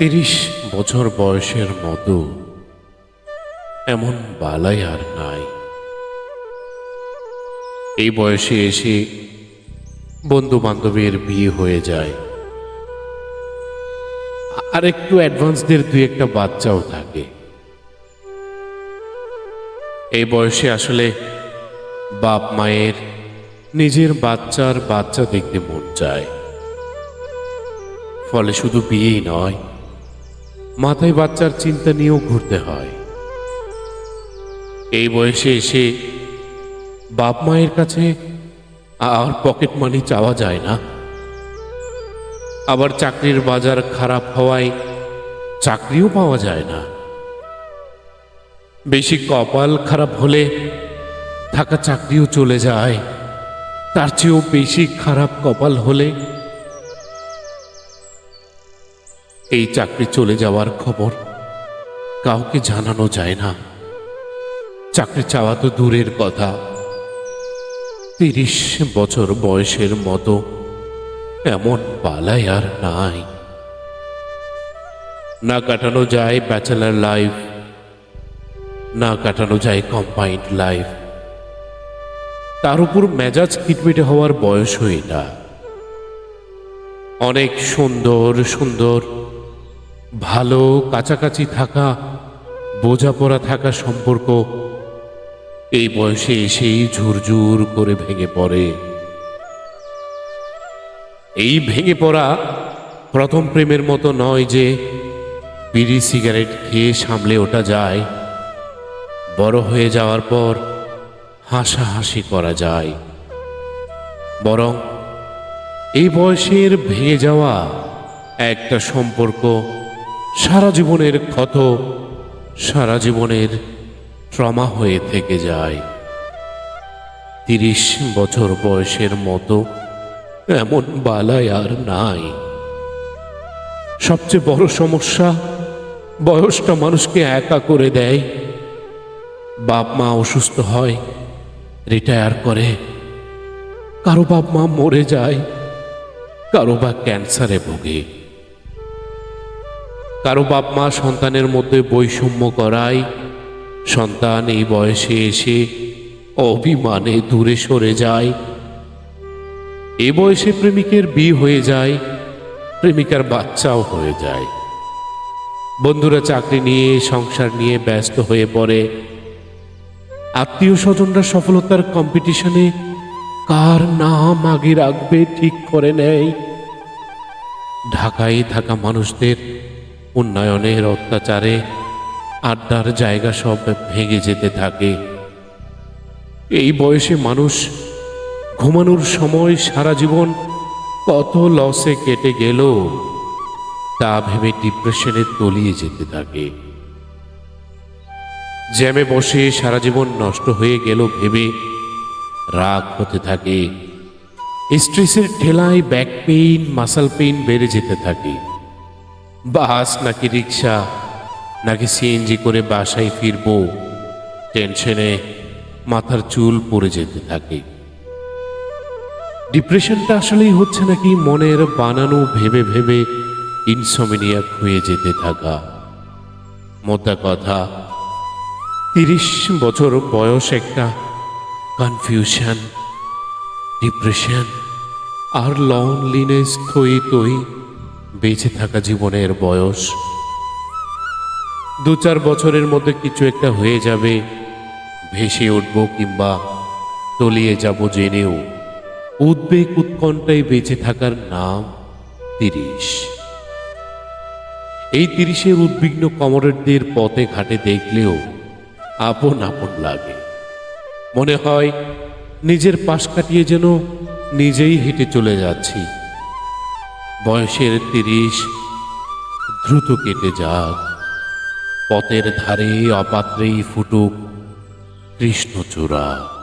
তিরিশ বছর বয়সের মতো এমন বালাই আর নাই। এই বয়সে এসে বন্ধু বান্ধবের বিয়ে হয়ে যায়। আর একটু অ্যাডভান্সদের দুই একটা বাচ্চাও থাকে। এই বয়সে আসলে বাপ মায়ের নিজের বাচ্চার বাচ্চা দেখতে মন চায় ফলে শুধু বিয়েই নয় মাথায় বাচ্চার চিন্তা নিয়েও ঘুরতে হয়। এই বয়সে এসে বাপ মায়ের কাছে আর পকেট মানি চাওয়া যায় না। আবার চাকরির বাজার খারাপ হওয়ায় চাকরিও পাওয়া যায় না। বেশি কপাল খারাপ হলে থাকা চাকরিও চলে যায়। তার চেয়েও বেশি খারাপ কপাল হলে এই চাকরি চলে যাওয়ার খবর কাউকে জানানো যায় না। চাকরি চাওয়া তো দূরের কথা। তিরিশ বছর বয়সের মতো এমন পালাই আর নাই। না কাটানো যায় ব্যাচেলার লাইফ, না কাটানো যায় কম্বাইন্ড লাইফ। তার উপর মেজাজ কিটমিটে হওয়ার বয়স হয়ে না। অনেক সুন্দর সুন্দর ভালো কাছাকাছি থাকা, বোঝাপড়া থাকা সম্পর্ক এই বয়সে এসেই ঝুরঝুর করে ভেঙে পড়ে। এই ভেঙে পড়া প্রথম প্রেমের মতো নয় যে বিড়ি সিগারেট খেয়ে সামলে ওটা যায়, বড় হয়ে যাওয়ার পর হাসাহাসি করা যায়। বরং এই বয়সের ভেঙে যাওয়া একটা সম্পর্ক সারা জীবনের ক্ষত, সারা জীবনের ট্রমা হয়ে থেকে যায়। তিরিশ বছর বয়সের মতো এমন বালাই আর নাই। সবচেয়ে বড় সমস্যা, বয়সটা মানুষকে একা করে দেয়। বাপ মা অসুস্থ হয়, রিটায়ার করে। কারও বাপ মা মরে যায়, কারও বা ক্যান্সারে ভোগে। কারও বাপ মা সন্তানের মধ্যে বৈষম্য করায় সন্তান এই বয়সে এসে অভিমানে দূরে সরে যায়। এ বয়সে প্রেমিকের বিয়ে হয়ে যায়, প্রেমিকার বাচ্চাও হয়ে যায়। বন্ধুরা চাকরি নিয়ে, সংসার নিয়ে ব্যস্ত হয়ে পড়ে। আত্মীয় স্বজনরা সফলতার কম্পিটিশনে কার নাম আগে রাখবে ঠিক করে নেয়। ঢাকায় থাকা মানুষদের উন্নয়নের অত্যাচারে আড্ডার জায়গা সব ভেঙে যেতে থাকে। এই বয়সে মানুষ ঘুমানোর সময় সারা জীবন কত লসে কেটে গেল, তা ভেবে ডিপ্রেশনে তলিয়ে যেতে থাকে। জ্যামে বসে সারা জীবন নষ্ট হয়ে গেল ভেবে রাগ হতে থাকে। স্ট্রেসের ঠেলায় ব্যাক পেইন মাসাল পেইন বেড়ে যেতে থাকে। বাস নাকি রিক্সা, নাকি সিএনজি করে বাসায় ফিরবো? টেনশনে মাথার চুল পড়ে যেতে থাকে। ডিপ্রেশনটা আসলেই হচ্ছে নাকি মনের বানানো, ভেবে ভেবে ইনসোমিনিয়াক হয়ে যেতে থাকা। মোদ্দা কথা, তিরিশ বছর বয়স একটা কনফিউশন, ডিপ্রেশন আর লনলিনেস থই তৈ বেঁচে থাকা জীবনের বয়স। দু চার বছরের মধ্যে কিছু একটা হয়ে যাবে, ভেসে উঠব কিংবা তলিয়ে যাব জেনেও। উদ্বেগ উৎকণ্ঠায় বেঁচে থাকার নাম তিরিশ। এই তিরিশের উদ্বিগ্ন কমরেডদের পথে ঘাটে দেখলেও আপন আপন লাগে। মনে হয় নিজের পাশ কাটিয়ে যেন নিজেই হেঁটে চলে যাচ্ছি। বয়সের তিরিশ দ্রুত কেটে যাক। পথের ধারে অপাত্রেই ফুটুক কৃষ্ণচূড়া।